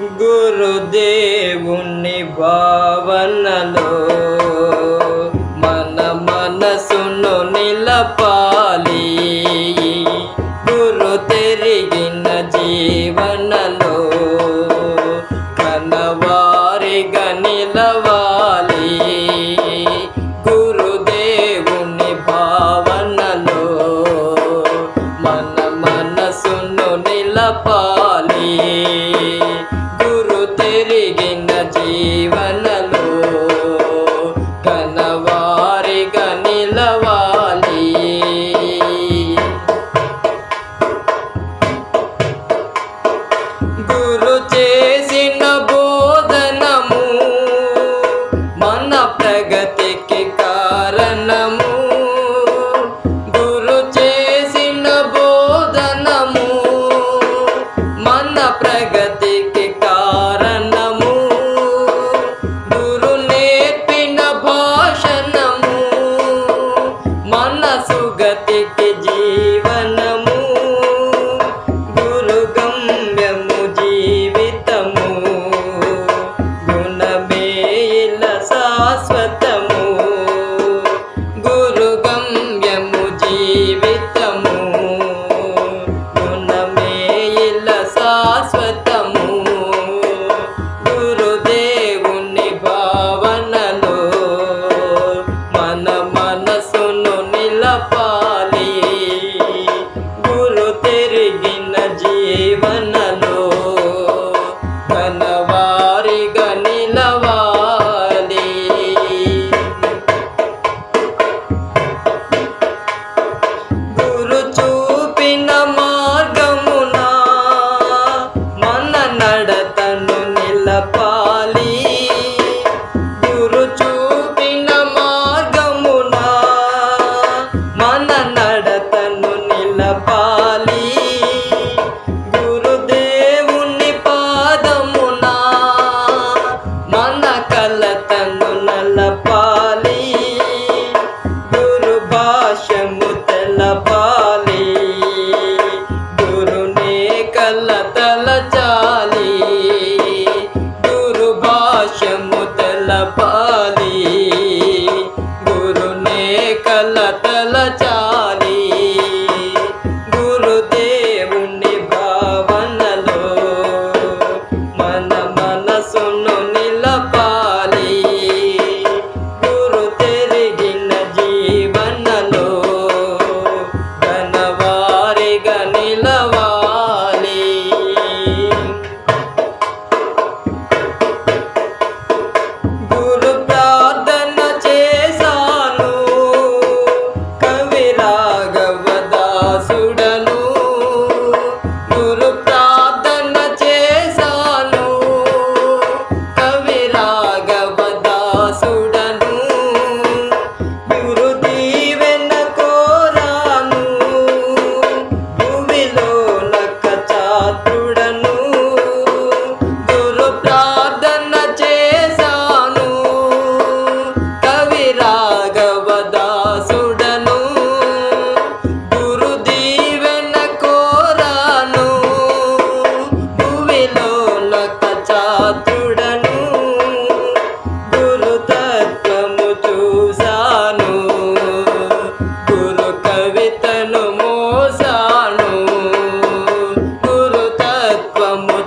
గురుదేవుని భావనలో మన మనసును నిలపాలి. గురు తెరిగిన జీవనలో కనవారిగా నిలవాలి శాశ్వతము. గురు గమ్యము జీవితము. గుణమే ఇల శాశ్వతము. గురుదేవుని భావనలో మన మనసును నిలపాలి. గురు తిరిగిన జీవనలో ధనవా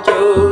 চোখ